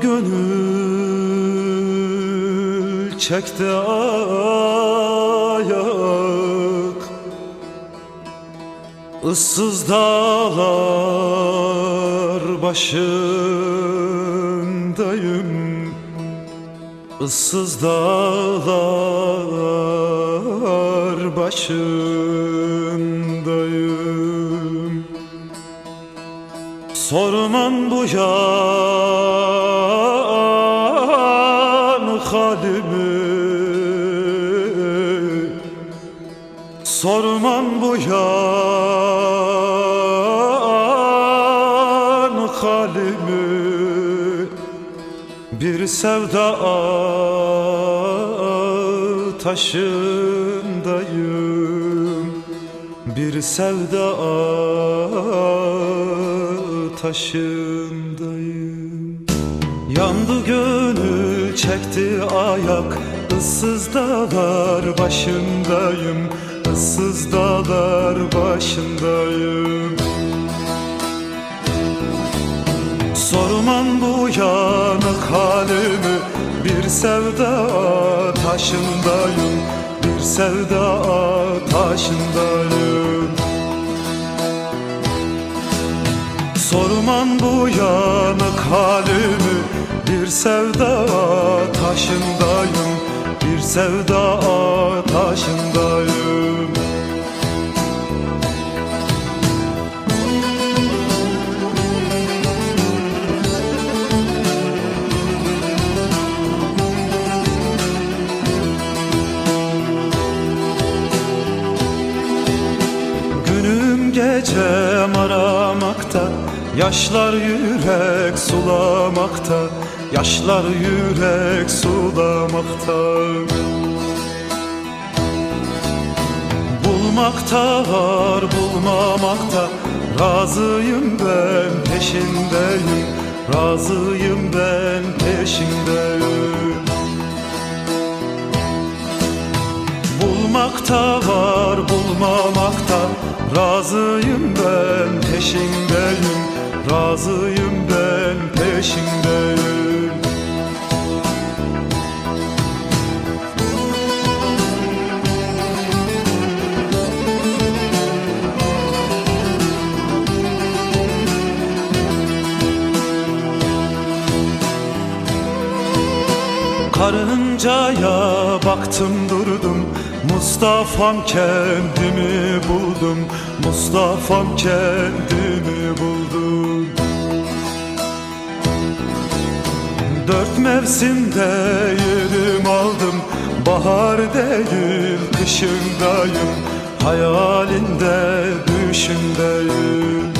gönül çekti ayak. Issız dağlar başındayım. Issız dağlar başındayım Sorman bu yan halimi. Sorman bu yan halimi. Bir sevda taşındayım. Bir sevda taşındayım Yandı gönül çekti ayak. Issız dağlar başındayım. Issız dağlar başındayım. Sorman bu yanık halimi. Bir sevda taşındayım. Bir sevda taşındayım Sorman bu yanık halimi. Bir sevda taşındayım. Bir sevda taşındayım. Günüm gecem aramakta Yaşlar yürek sulamakta Yaşlar yürek sulamakta. Bulmakta var bulmamakta. Razıyım ben peşindeyim. Razıyım ben peşindeyim. Bulmakta var bulmamakta. Razıyım ben peşindeyim Razıyım ben peşindeyim Karıncaya baktım durdum. Mustafa'm kendimi buldum. Mustafa'm kendimi buldum Dört mevsimde yerim aldım Bahar değil kışındayım. Hayalinde düşümdeyim